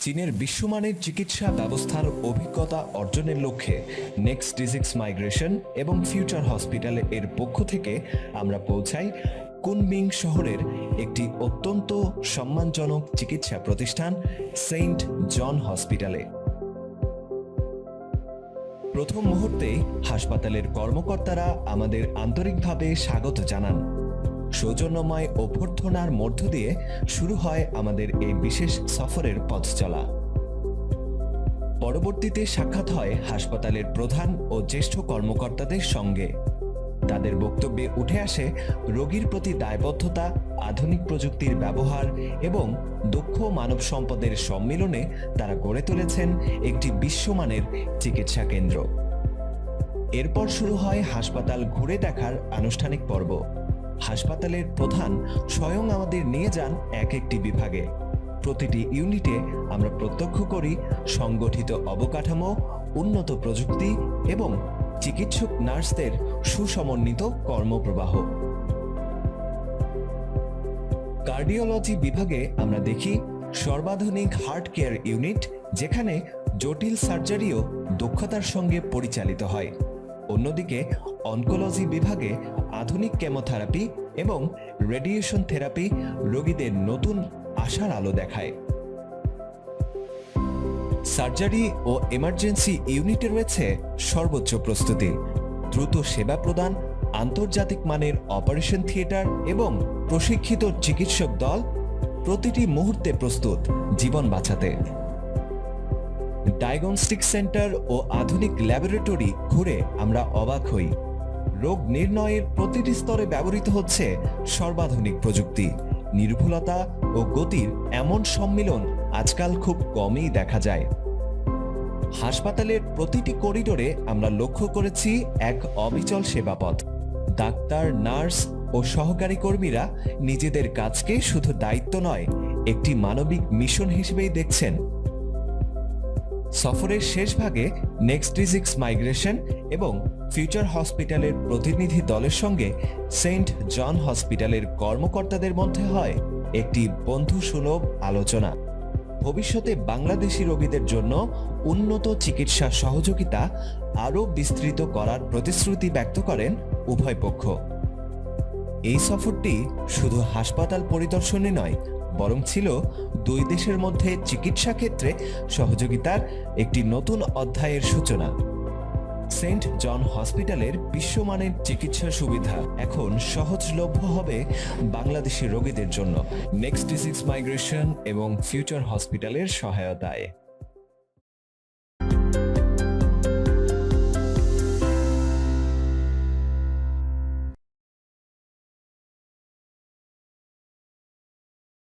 চীনের বিশ্বমানের চিকিৎসা ব্যবস্থার অভিজ্ঞতা অর্জনের লক্ষ্যে নেক্সট ডিজিক্স মাইগ্রেশন এবং ফিউচার হসপিটালে এর পক্ষ থেকে আমরা পৌঁছাই কুনমিং শহরের একটি অত্যন্ত সম্মানজনক চিকিৎসা প্রতিষ্ঠান সেন্ট জন হসপিটালে প্রথম মুহূর্তেই হাসপাতালের কর্মকর্তারা আমাদের আন্তরিকভাবে স্বাগত জানান। সৌজন্যময় অভ্যর্থনার মধ্য দিয়ে শুরু হয় আমাদের এই বিশেষ সফরের পথ চলা। পরবর্তীতে সাক্ষাৎ হয় হাসপাতালের প্রধান ও জ্যেষ্ঠ কর্মকর্তাদের সঙ্গে। তাদের বক্তব্যে উঠে আসে রোগীর প্রতি দায়বদ্ধতা, আধুনিক প্রযুক্তির ব্যবহার এবং দক্ষ মানব সম্পদের সম্মিলনে তারা গড়ে তুলেছেন একটি বিশ্বমানের চিকিৎসা কেন্দ্র। এরপর শুরু হয় হাসপাতাল ঘুরে দেখার আনুষ্ঠানিক পর্ব। হাসপাতালের প্রধান স্বয়ং আমাদের নিয়ে যান এক একটি বিভাগে। প্রতিটি ইউনিটে আমরা প্রত্যক্ষ করি সংগঠিত অবকাঠামো, উন্নত প্রযুক্তি এবং চিকিৎসক নার্সদের সুসমন্বিত কর্মপ্রবাহ। কার্ডিওলজি বিভাগে আমরা দেখি সর্বাধুনিক হার্ট কেয়ার ইউনিট যেখানে জটিল সার্জারিও দক্ষতার সঙ্গে পরিচালিত হয়। অন্যদিকে অনকোলজি বিভাগে আধুনিক কেমোথেরাপি এবং রেডিয়েশন থেরাপি রোগীদের নতুন আশার আলো দেখায়। সার্জারি ও এমার্জেন্সি ইউনিটে রয়েছে সর্বোচ্চ প্রস্তুতি। দ্রুত সেবা প্রদান, আন্তর্জাতিক মানের অপারেশন থিয়েটার এবং প্রশিক্ষিত চিকিৎসক দল প্রতিটি মুহূর্তে প্রস্তুত জীবন বাঁচাতে। ডায়াগনস্টিক সেন্টার ও আধুনিক ল্যাবরেটরি ঘুরে আমরা অবাক হই। রোগ নির্ণয়ের প্রতিটি স্তরে ব্যবহৃত হচ্ছে সর্বাধুনিক প্রযুক্তি। নির্ভুলতা ও গতির এমন সম্মিলন আজকাল খুব কমই দেখা যায়। হাসপাতালের প্রতিটি করিডোরে আমরা লক্ষ্য করেছি এক অবিচল সেবাপথ। ডাক্তার, নার্স ও সহকারী কর্মীরা নিজেদের কাজকে শুধু দায়িত্ব নয়, একটি মানবিক মিশন হিসেবেই দেখছেন। সফরের শেষ ভাগে নেক্সট ডিজিক্স মাইগ্রেশন এবং ফিউচার হসপিটালের প্রতিনিধি দলের সঙ্গে সেন্ট জন হসপিটালের কর্মকর্তাদের মধ্যে হয় একটি বন্ধু সুলভ আলোচনা। ভবিষ্যতে বাংলাদেশি রোগীদের জন্য উন্নত চিকিৎসা সহযোগিতা আরও বিস্তৃত করার প্রতিশ্রুতি ব্যক্ত করেন উভয় পক্ষ। এই সফরটি শুধু হাসপাতাল পরিদর্শনে নয়, বরং ছিল দুই দেশের মধ্যে চিকিৎসা ক্ষেত্রে সহযোগিতার একটি নতুন অধ্যায়ের সূচনা। সেন্ট জন হসপিটালের বিশ্বমানের চিকিৎসা সুবিধা এখন সহজলভ্য হবে বাংলাদেশি রোগীদের জন্য। নেক্সট ডিজিজ মাইগ্রেশন এবং ফিউচার হসপিটালের সহায়তায়।